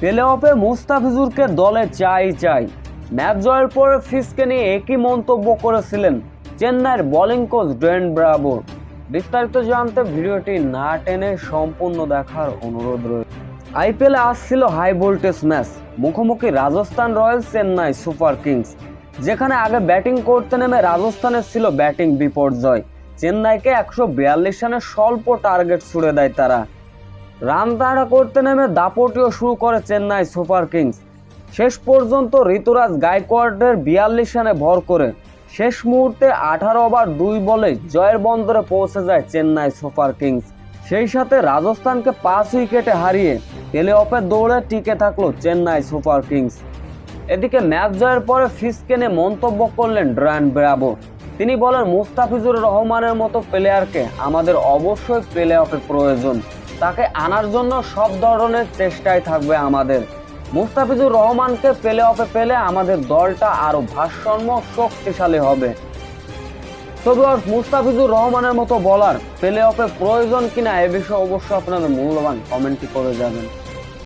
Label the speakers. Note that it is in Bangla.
Speaker 1: প্লে অফে মুস্তাফিজুরকে দলে চাই চাই। ম্যাচ জয়ের পরে ফিসকে নিয়ে একই মন্তব্য করেছিলেন চেন্নাইয়ের বোলিং কোচ ডোয়েন ব্রাভো বিস্তারিত জানতে ভিডিওটি না টেনে সম্পূর্ণ দেখার অনুরোধ রয়েছে আইপিএলে আসছিল হাই ভোল্টেজ ম্যাচ, মুখোমুখি Rajasthan Royals Chennai Super Kings. যেখানে আগে ব্যাটিং করতে নেমে রাজস্থানের ছিল ব্যাটিং বিপর্যয়। চেন্নাইকে একশো বিয়াল্লিশ রানের স্বল্প টার্গেট ছুড়ে দেয় তারা। রান তাড়া করতে নেমে দাপটিও শুরু করে চেন্নাই সুপার কিংস। শেষ পর্যন্ত ঋতুরাজ গায়কোয়াড়ের বিয়াল্লিশ রানে ভর করে। শেষ মুহূর্তে আঠারো ওভার দুই বলে জয়ের বন্দরে পৌঁছে যায় চেন্নাই সুপার কিংস। সেই সাথে রাজস্থানকে পাঁচ উইকেটে হারিয়ে প্লে অফের দৌড়ে টিকে থাকল চেন্নাই সুপার কিংস। এদিকে ম্যাচ জয়ের পরে ফিসকে নিয়ে মন্তব্য করলেন ড্রায়ন ব্রাভো তিনি বলেন, মুস্তাফিজুর রহমানের মতো প্লেয়ারকে আমাদের অবশ্যই প্লে অফে প্রয়োজন। তাকে আনার জন্য সব ধরনের চেষ্টায় থাকবে আমাদের। মুস্তাফিজুর রহমানকে প্লে অফে পেলে আমাদের দলটা আরও ভারসাম্য শক্তিশালী হবে। তবে মুস্তাফিজুর রহমানের মতো বলার প্লে অফে প্রয়োজন কিনা এ বিষয়ে অবশ্যই আপনাদের মূল্যবান কমেন্টটি করে যাবেন